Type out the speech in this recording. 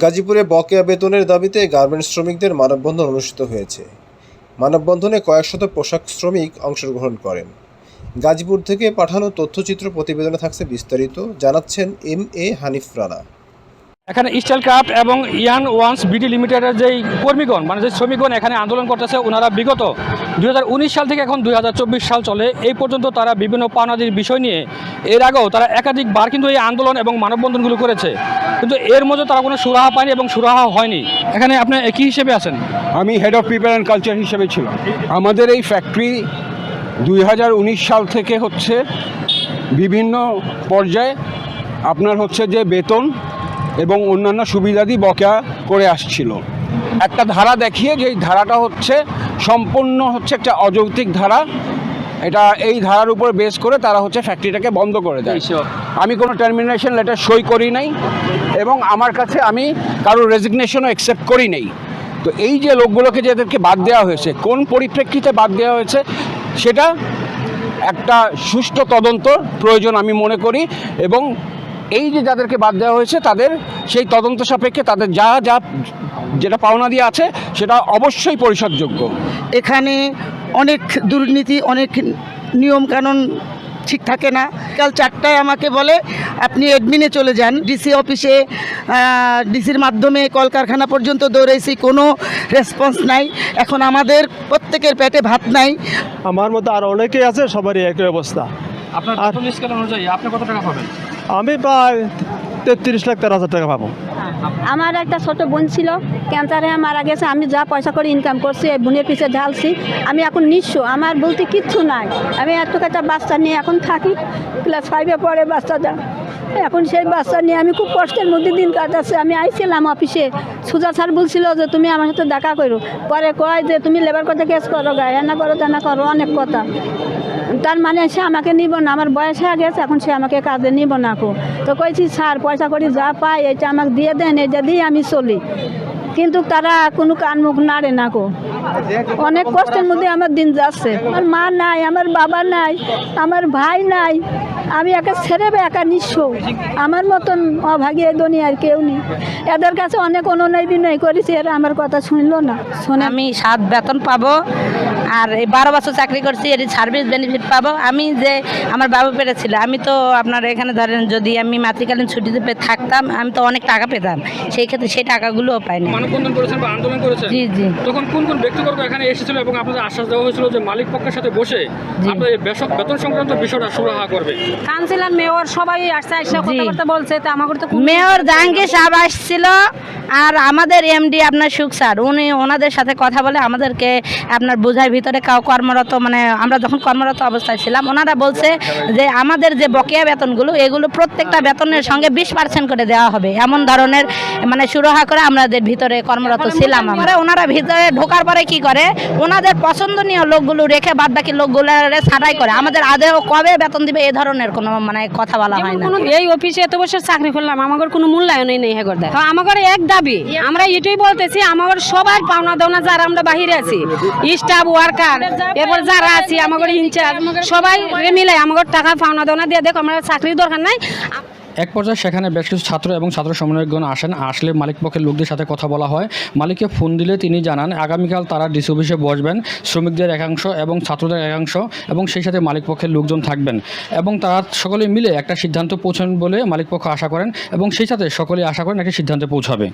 গাজীপুরে বকেয়া বেতনের দাবিতে গার্মেন্টস শ্রমিকদের মানববন্ধন অনুষ্ঠিত হয়েছে। মানববন্ধনে কয়েক শত পোশাক শ্রমিক অংশগ্রহণ করেন। গাজীপুর থেকে পাঠানো তথ্যচিত্র প্রতিবেদনে থাকছে বিস্তারিত, জানাচ্ছেন এম এ হানিফ রানা। এখানে স্টাইল ক্রাফট এবং ইয়ান ওয়ান্স বিডি লিমিটেডের যেই কর্মীগণ মানে যে শ্রমিকগণ এখানে আন্দোলন করতেছে ওনারা বিগত দু হাজার উনিশ সাল থেকে এখন দু হাজার চব্বিশ সাল চলে। এই পর্যন্ত তারা বিভিন্ন পাওনাদির বিষয় নিয়ে, এর আগেও তারা একাধিকবার কিন্তু এই আন্দোলন এবং মানববন্ধনগুলো করেছে। কিন্তু এর মধ্যে তারা কোনো সুরাহা পায়নি এবং সুরাহা হয়নি। এখানে আপনি কী হিসেবে আছেন? আমি head of people and culture হিসেবে ছিলাম। আমাদের এই ফ্যাক্টরি দুই হাজার উনিশ সাল থেকে হচ্ছে বিভিন্ন পর্যায়ে আপনার হচ্ছে যে বেতন এবং অন্যান্য সুবিধাদি বকেয়া করে আসছিল। একটা ধারা দেখিয়ে যে এই ধারাটা হচ্ছে সম্পূর্ণ হচ্ছে একটা অযৌক্তিক ধারা। এটা এই ধারার উপর বেস করে তারা হচ্ছে ফ্যাক্টরিটাকে বন্ধ করে দেয়। আমি কোনো টার্মিনেশন লেটার সই করি নাই এবং আমার কাছে আমি কারও রেজিগনেশনও অ্যাকসেপ্ট করি নাই। তো এই যে লোকগুলোকে যাদেরকে বাদ দেওয়া হয়েছে কোন পরিপ্রেক্ষিতে বাদ দেওয়া হয়েছে সেটা একটা সুষ্ঠু তদন্ত প্রয়োজন আমি মনে করি এবং এই যে যাদেরকে বাদ দেওয়া হয়েছে তাদের সেই তদন্ত সাপেক্ষে তাদের যা যা যেটা পাওনা দিয়ে আছে সেটা অবশ্যই পরিশোধযোগ্য। এখানে অনেক দুর্নীতি অনেক নিয়মকানুন ঠিক থাকে না। কাল চারটায় আমাকে বলে আপনি অ্যাডমিনে চলে যান। ডিসি অফিসে ডিসির মাধ্যমে কলকারখানা পর্যন্ত দৌড়েছি কোনো রেসপন্স নাই। এখন আমাদের প্রত্যেকের পেটে ভাত নাই। আমার মতো আর অনেকেই আছে সবারই একই অবস্থা। আপনার আর- অনুযায়ী আপনি কত টাকা পাবেন? আমি প্রায় তেত্রিশ লাখ, তেরো হাজার টাকা পাবো। আমার একটা ছোট বোন ছিল ক্যান্সারে মারা গেছে, আমি যা পয়সা করে ইনকাম করছি, এই বোনের পিছিয়ে ঢালছি আমি এখন নিঃস্ব, আমার বলতে কিচ্ছু নাই। আমি একটু একটা বাচ্চা নিয়ে এখন থাকি ক্লাস ফাইভে পড়ে বাচ্চাটা। এখন সেই বাচ্চা নিয়ে আমি খুব কষ্টের মধ্যে দিন কাটাচ্ছি। আমি আইছিলাম অফিসে। সুজা স্যার বলছিল যে তুমি আমার সাথে দেখা করো। পরে কয় যে তুমি লেবার কথা কেস করো গায়ে না করো, তেনা করো, অনেক কথা। তার মানে সে আমাকে নিব না। আমার বয়স হয়ে গেছে, এখন সে আমাকে কাজে নিব না কো। তো কইছি, স্যার, পয়সা করি যা পাই এটা আমাকে দিয়ে দেন, এটা দিয়ে আমি চলি। কিন্তু তারা কোনো কান মুখ নাড়ে না গো। অনেক কষ্টের মধ্যে আমার দিন যাচ্ছে। আমার মা নাই, আমার বাবা নাই, আমার ভাই নাই। আমি একা ছেড়ে একা নিঃস্ব। আমার মতন অভাগী দনি আর কেউ নেই। এদের কাছে অনেক অনুনয় বিনয় করেছি, এরা আমার কথা শুনলো না। শোনে আমি সাত বেতন পাবো। আর এই বারো বছর চাকরি করছি এটি সার্ভিস বেনিফিট পাবো। আমি যে আমার বাবু পেরেছিল আমি তো আপনার এখানে ধরেন যদি আমি মাতৃকালীন ছুটিতে থাকতাম আমি তো অনেক টাকা পেতাম। সেই ক্ষেত্রে সেই টাকাগুলোও পাইনি মানববন্ধন করেছেন বা আন্দোলন করেছেন? জি জি। তখন কোন কোন ব্যক্তিবর্গ এখানে এসেছিল এবং আপনাদের আশ্বাস দেওয়া হয়েছিল যে মালিক পক্ষের সাথে বসে বেতন সংক্রান্ত বিষয়টা সুরাহা করবে? কাউন্সিলর মেয়র সবাই আসছে আসছে কথাবার্তা বলছে তো আমাকে তো মেয়র জাহাঙ্গীর সাহেব আসছিল আর আমাদের এমডি আপনার সুখ স্যার। উনি ওনাদের সাথে কথা বলে আমাদেরকে আপনার বোঝার ভিতরে কাউ কর্মরত মানে আমরা যখন কর্মরত অবস্থায় ছিলাম ওনারা বলছে যে আমাদের যে বকেয়া বেতনগুলো এগুলো প্রত্যেকটা বেতনের সঙ্গে বিশ পার্সেন্ট করে দেওয়া হবে। এমন ধরনের মানে সুরাহা করে আমাদের ভিতরে কর্মরত ছিলাম আমরা। ওনারা ভিতরে ঢোকার পরে কি করে ওনাদের পছন্দনীয় লোকগুলো রেখে বাদ বাকি লোকগুলো ছাঁটাই করে। আমাদের আদেও কবে বেতন দিবে এ ধরনের কোনো মানে কথা বলা হয় না। এই অফিসে এত বছর চাকরি করলাম আমাদের কোনো মূল্যায়নই নেই হেগর দেয় আমাদের এক দাবি আমরা এটাই বলতেছি আমাদের সবার পাওনা দাওনা যারা আমরা বাহিরে আছি। স্টাফ ওয়ার্কার এরপর যারা আছি আমাদের ইনচার্জ, সবাই মিলে আমাদের টাকা পাওনা দাওনা দিয়ে দেখো, আমার চাকরির দরকার নাই। এক পর্যায়ে সেখানে বেশ কিছু ছাত্র এবং ছাত্র সমন্বয়কগণ আসেন, আসলে মালিক পক্ষের লোকদের সাথে কথা বলা হয়। মালিককে ফোন দিলে তিনি জানান, আগামীকাল তারা ডিসি অফিসে বসবেন, শ্রমিকদের একাংশ এবং ছাত্রদের একাংশ এবং সেই সাথে মালিক পক্ষের লোকজন থাকবেন। এবং তারা সকলে মিলে একটা সিদ্ধান্ত পৌঁছান বলে মালিক পক্ষ আশা করেন এবং সেই সাথে সকলেই আশা করেন একটা সিদ্ধান্তে পৌঁছাবে।